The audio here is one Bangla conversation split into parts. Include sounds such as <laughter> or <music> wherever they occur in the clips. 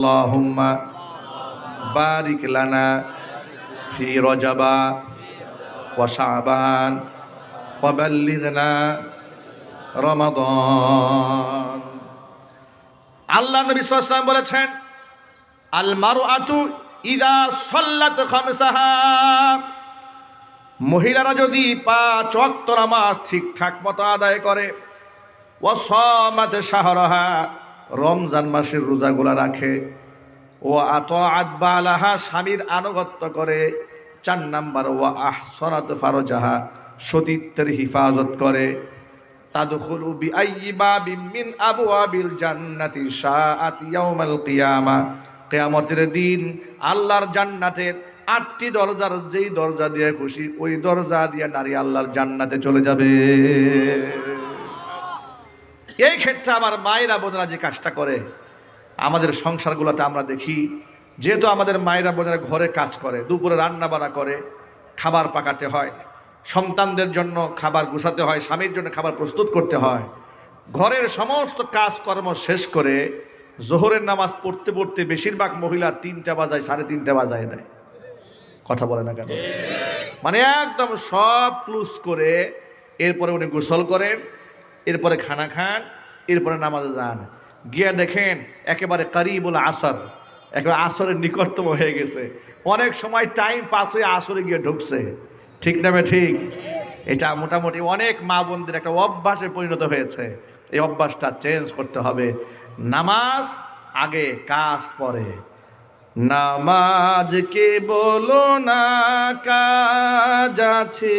اللهم بارك لنا في رجب وشعبان وبلغنا رمضان আল্লাহ নবী সাল্লাল্লাহু বলেছেন আল মারআতু ইদা সাল্লাত খামসাহা মহিলারা যদি পাঁচ ওয়াক্ত নামাজ ঠিকঠাক মতো আদায় করে ও সমাত শাহরাহা রমজান মাসের রোজাগুলা রাখে। ও আত আদবা আলাহা স্বামীর আনুগত্য করে। চার নাম্বার ও আহ সনাত ফারজাহা, সতীত্বের হিফাজত করে। তাদখুলু বিআইয়ি বাবিন মিন আবওয়াবিল জান্নাতি শাআত ইয়াউমাল কিয়ামা। কিয়ামতের দিন আল্লাহর জান্নাতের আটটি দরজার যেই দরজা দিয়ে খুশি, ওই দরজা দিয়ে নারী আল্লাহর জান্নাতে চলে যাবে। এই ক্ষেত্রে আমার মায়েরা বোনেরা যে কাজটা করে, আমাদের সংসারগুলোতে আমরা দেখি, যেহেতু আমাদের মায়েরা বোনেরা ঘরে কাজ করে, দুপুরে রান্না বান্না করে, খাবার পাকাতে হয়, সন্তানদের জন্য খাবার গুছাতে হয়, স্বামীর জন্য খাবার প্রস্তুত করতে হয়, ঘরের সমস্ত কাজকর্ম শেষ করে জোহরের নামাজ পড়তে পড়তে বেশিরভাগ মহিলা তিনটা বাজায়, সাড়ে তিনটা বাজায় দেয়। কথা বলে না কেন? মানে একদম সব ক্লুজ করে এরপরে উনি গোসল করেন এরপরে খানা খান, এরপরে নামাজে যান। গিয়ে দেখেন একেবারে কারিবুল আসর, একেবারে আসরের নিকটতম হয়ে গেছে। অনেক সময় টাইম পাস হয়ে আসরে গিয়ে ঢুকছে। ঠিক না ঠিক? এটা মোটামুটি অনেক মা বোনদের একটা অভ্যাসে পরিণত হয়েছে। এই অভ্যাসটা চেঞ্জ করতে হবে। নামাজ আগে, কাজ পরে। নামাজ কে বলো না কাজ আছে।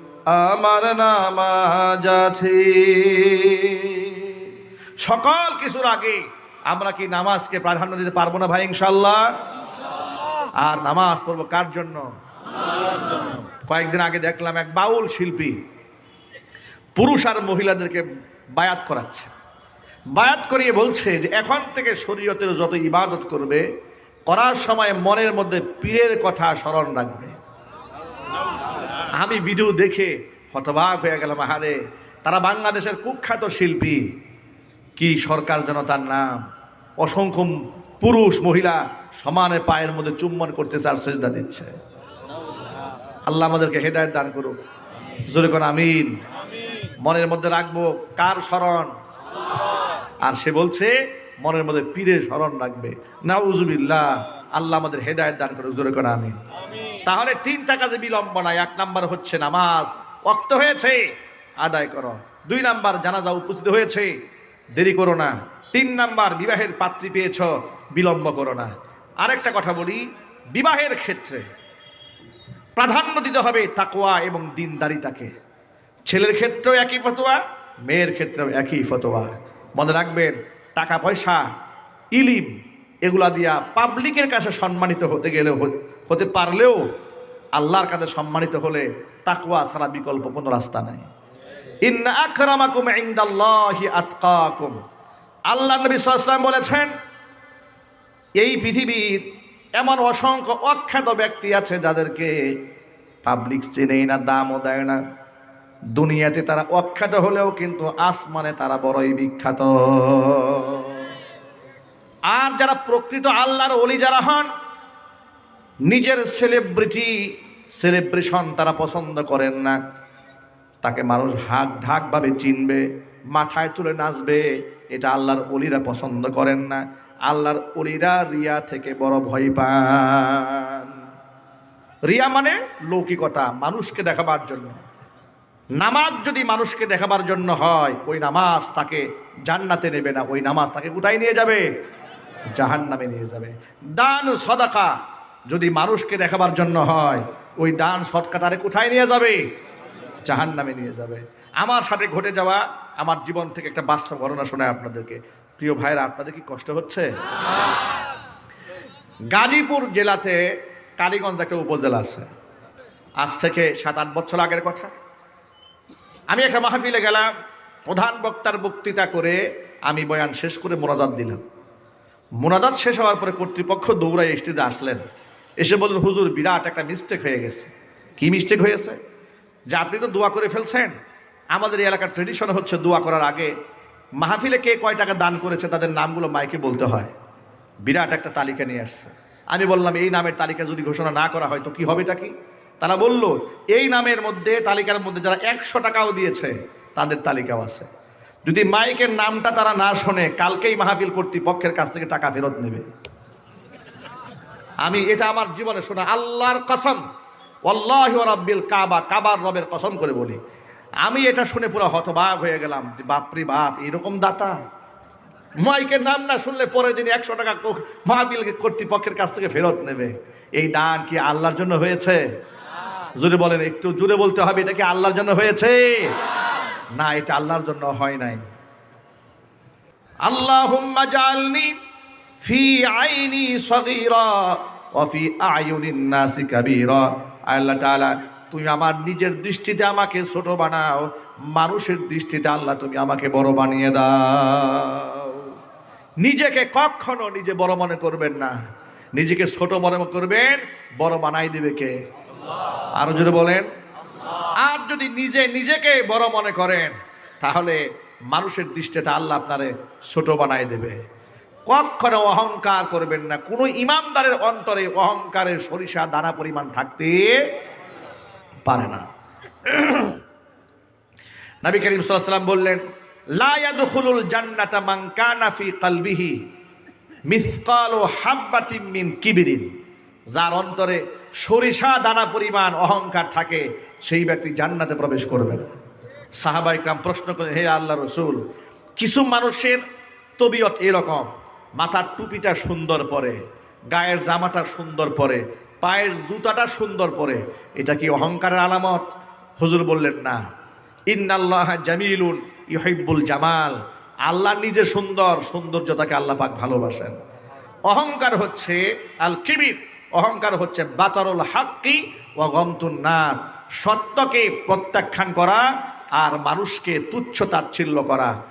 আমার নামাজ আছে। সকল কিছুর আগে আমরা কি নামাজকে প্রাধান্য দিতে পারব না ভাই ইনশাল্লাহ আর নামাজ পড়ব কার জন্য? কয়েকদিন আগে দেখলাম এক বাউল শিল্পী পুরুষ আর মহিলাদেরকে বায়াত করাচ্ছে। বায়াত করিয়ে বলছে যে, এখন থেকে শরীয়তের যত ইবাদত করবে, করার সময় মনের মধ্যে পীরের কথা স্মরণ রাখবে। আমি ভিডিও দেখে হতবাক হয়ে গেলাম, আহারে। তারা বাংলাদেশের কুখ্যাত শিল্পী। কি সরকার যেন তার নাম? অসংখ্য পুরুষ, মহিলা সমানে পায়ের মধ্যে চুম্বন করতেছে আর সেজদা দিচ্ছে। আল্লাহ আমাদেরকে হেদায়ত দান করুক। জোরে কোন আমিন। মনের মধ্যে রাখব কার স্মরণ? আর সে বলছে, মনের মধ্যে পীরে স্মরণ রাখবে। নাউজুবিল্লাহ, আল্লাহ আমাদের হেদায়ত দান করুক। জোরে কোন আমিন। তাহলে তিনটা কাজে বিলম্ব নাই, এক নাম্বার হচ্ছে নামাজ। অক্ত হয়েছে, আদায় করো। দুই নাম্বার জানাজা উপস্থিত হয়েছে, দেরি করো না। তিন নাম্বার বিবাহের পাত্রী পেয়েছ, বিলম্ব করো না। আরেকটা কথা বলি, বিবাহের ক্ষেত্রে প্রাধান্য দিতে হবে তাকোয়া এবং দিনদারিতাকে। ছেলের ক্ষেত্রেও একই ফতোয়া, মেয়ের ক্ষেত্রেও একই ফতোয়া। মনে রাখবেন টাকা পয়সা ইলিম, এগুলা দিয়া পাবলিকের কাছে সম্মানিত হতে গেলে হতে পারলেও আল্লাহর কাছে সম্মানিত হলে তাকওয়া ছাড়া বিকল্প কোনো রাস্তা নাই। আল্লাহ বলেছেন, এই পৃথিবীর এমন অসংখ্য অখ্যাত ব্যক্তি আছে যাদেরকে পাবলিক চেনেই না, দামও দেয় না। দুনিয়াতে তারা অখ্যাত হলেও কিন্তু আসমানে তারা বড়ই বিখ্যাত। আর যারা প্রকৃত আল্লাহর অলি যারা হন নিজের সেলিব্রিটি সেলিব্রেশন তারা পছন্দ করেন না। তাকে মানুষ হাক ঢাকভাবে চিনবে, মাথায় তুলে নাচবে, এটা আল্লাহর অলিরা পছন্দ করেন না। আল্লাহর অলিরা রিয়া থেকে বড় ভয় পান। রিয়া মানে লৌকিকতা, মানুষকে দেখাবার জন্য। নামাজ যদি মানুষকে দেখাবার জন্য হয়, ওই নামাজ তাকে জান্নাতে নেবে না, ওই নামাজ তাকে কোথায় নিয়ে যাবে? জাহান নামে নিয়ে যাবে। দান, সদাকা যদি মানুষকে দেখাবার জন্য হয়, ওই দান সৎকা তারে কোথায় নিয়ে যাবে? জাহান নামে নিয়ে যাবে। আমার সাথে ঘটে যাওয়া, আমার জীবন থেকে একটা বাস্তব ঘটনা শোনায় আপনাদেরকে। প্রিয় ভাইরা, আপনাদের কি কষ্ট হচ্ছে? গাজীপুর জেলাতে কালীগঞ্জ একটা উপজেলা আছে। আজ থেকে সাত, আট বছর আগের কথা। আমি একটা মাহফিলে গেলাম, প্রধান বক্তার বক্তৃতা করে আমি বয়ান শেষ করে মোনাজাত দিলাম। মোনাজাত শেষ হওয়ার পরে কর্তৃপক্ষ দৌড়ায় স্টেজে আসলেন। এসে বললেন হুজুর, বিরাট একটা মিস্টেক হয়ে গেছে। কি মিস্টেক হয়েছে? যে আপনি তো দোয়া করে ফেলছেন। আমাদের এই এলাকার ট্রেডিশন হচ্ছে দোয়া করার আগে মাহফিলে কে কয় টাকা দান করেছে তাদের নামগুলো মাইকে বলতে হয়। বিরাট একটা তালিকা নিয়ে আসছে। আমি বললাম, এই নামের তালিকা যদি ঘোষণা না করা হয় তো কি হবেটা কি? তারা বলল, এই নামের মধ্যে, তালিকার মধ্যে যারা একশো টাকাও দিয়েছে, তাদের তালিকাও আছে। যদি মাইকের নামটা তারা না শোনে, কালকেই মাহফিল কর্তৃপক্ষের কাছ থেকে টাকা ফেরত নেবে। আমি এটা আমার জীবনে শোনা আল্লাহর কসম। অল্লাহ রব্বিল কাবা, কাবার রবের কসম করে বলি। আমি এটা শুনে পুরো হতবাক হয়ে গেলাম যে বাপরে বাপ, এরকম দাতা। মাইকের নাম না শুনলে পরের দিন একশো টাকা মাহফিল কর্তৃপক্ষের কাছ থেকে ফেরত নেবে। এই দান কি আল্লাহর জন্য হয়েছে? জোরে বলেন, একটু জোরে বলতে হবে, এটা কি আল্লাহর জন্য হয়েছে? না, এটা আল্লাহর জন্য হয় নাই। আল্লাহুম্মা জাআলনি ফি আইনি সগীরা। ওয়া ফি আয়ুনিন নাসি কাবীরা। আল্লাহ তুমি আমার নিজের দৃষ্টিতে আমাকে ছোট বানাও, মানুষের দৃষ্টিতে আল্লাহ তুমি আমাকে বড় বানিয়ে দাও। নিজেকে কখনো নিজে বড় মনে করবেন না। নিজেকে ছোট মনে করবেন, বড় বানাই দিবে কে? আরও জোরে বলেন। আর যদি নিজে নিজেকে বড় মনে করেন, তাহলে মানুষের দৃষ্টিতে আল্লাহ আপনারে ছোট বানাই দেবে। কখনো অহংকার করবেন না। কোনো ইমানদারের অন্তরে অহংকারের সরিষা, দানা পরিমাণ থাকতে পারে না। <clears throat> নবী করিম সাল্লাম বললেন, লা ইয়াদখুলুল জান্নাতা মান কানা ফি কলবিহি মিসকালু হাব্বাতিন মিন কিবিরিন। যার অন্তরে সরিষা, দানা পরিমাণ, অহংকার থাকে, সেই ব্যক্তি জান্নাতে প্রবেশ করবে না। সাহাবা ইকরাম প্রশ্ন করে হে আল্লাহ রসুল, কিছু মানুষের তবিয়ত এরকম মাথার টুপিটা সুন্দর পরে, গায়ের জামাটা সুন্দর পরে, পায়ের জুতাটা সুন্দর পরে, এটা কি অহংকারের আলামত? হুজুর বললেন, না। ইন্নাল্লাহ জামিলুন ইহিব্বুল জামাল। আল্লাহ নিজে সুন্দর, সৌন্দর্যতাকে আল্লাহ পাক ভালোবাসেন। অহংকার হচ্ছে আল কিবির, অহংকার হচ্ছে বাতারুল হাক্কি ও গমতুন নাস। সত্যকে প্রত্যাখ্যান করা আর মানুষকে তুচ্ছ তাচ্ছিল্য করা।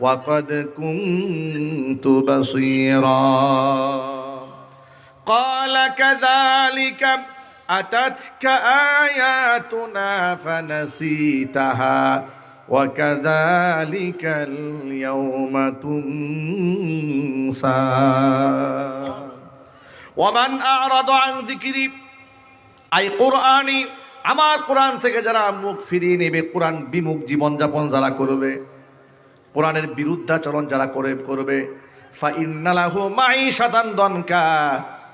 وقد كنت بصيرا قال كذلك أتتك آياتنا فنسيتها وكذلك اليوم تنسى ومن أعرض عن ذكري আই কোরআনই আমার কোরআন থেকে যারা মুখ ফিরিয়ে নেবে কোরআন বিমুখ জীবনযাপন যারা করবে কোরআনের বিরুদ্ধাচরণ যারা করে, করবে দনকা,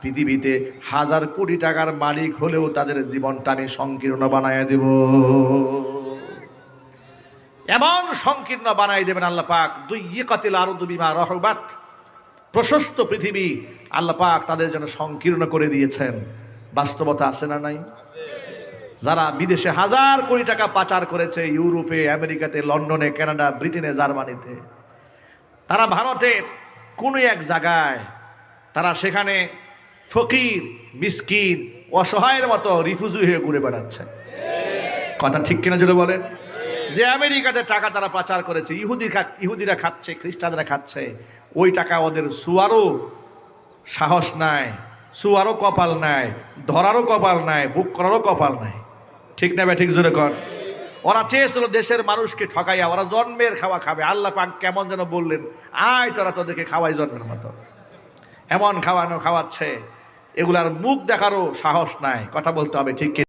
পৃথিবীতে হাজার কোটি টাকার মালিক হলেও তাদের জীবনটা আমি সংকীর্ণ বানায় দেব। এমন সংকীর্ণ বানাই দেবেন আল্লাহ পাক দুই ইকাতিল আরও দুবিমা রহবাত, প্রশস্ত পৃথিবী আল্লাহ পাক তাদের জন্য সংকীর্ণ করে দিয়েছেন। বাস্তবতা আছে না নাই? যারা বিদেশে হাজার কোটি টাকা পাচার করেছে, ইউরোপে, আমেরিকাতে, লন্ডনে, কানাডা, ব্রিটেনে, জার্মানিতে, তারা ভারতের কোনো এক জায়গায়, তারা সেখানে ফকির, মিসকিন, অসহায়ের মতো রিফিউজি হয়ে ঘুরে বেড়াচ্ছে। কথা ঠিক কিনা জুড়ে বলেন? যে আমেরিকাতে টাকা তারা পাচার করেছে, ইহুদি ইহুদিরা খাচ্ছে, খ্রিস্টানরা খাচ্ছে, ওই টাকা ওদের সুয়ারও সাহস নাই, সুয়ারও কপাল নাই, ধরারও কপাল নাই, বুক করারও কপাল নাই। ঠিক না ঠিক জোরে কর। ওরা চেয়েছিল দেশের মানুষকে ঠকাইয়া, ওরা জন্মের খাওয়া খাবে। আল্লাহ পাক কেমন যেন বললেন, আয় তোরা তোদেরকে খাওয়াই জন্মের মতো। এমন খাওয়ানো খাওয়াচ্ছে, এগুলার মুখ দেখারও সাহস নাই। কথা বলতে হবে, ঠিক